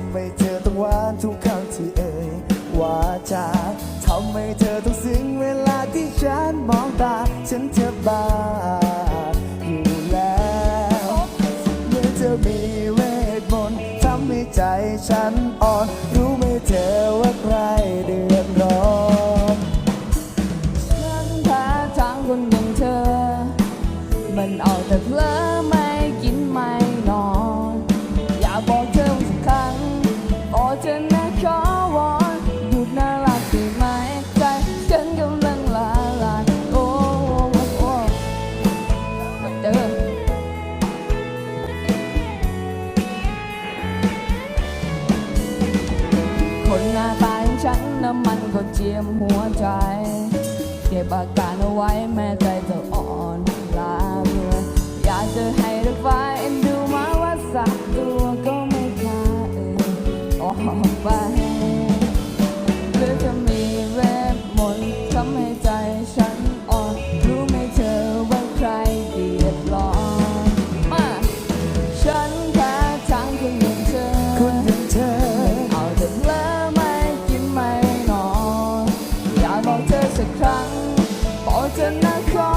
ำให้เธอต้องหวานทุกครั้งที่เอ่ยว่าจาทำให้เธอต้องซึ้งเวลาที่ฉันมองตา ฉันจะบ้าอยู่แล้วเมื่อเธอมีเวทมนต์ทำให้ใจฉันอ่อน รู้ไหมเธอว่าใครเดือดร้อนฉันแพ้ทางคนอย่างเธอ มันเอาแต่เพลอ คนหน้าตาอย่างฉันน้ำมันก็เจียมหัวใจ เก็บอาการเอาไว้แม้ใจจะอ่อนล้าเมื่ออยากจะให้รักไฟเอ็นดูมาว่าสักตัวก็ไม่กล้าเออออกไปหรือจะมีเวทมนต์ทำให้ใจฉัน จะนักขอ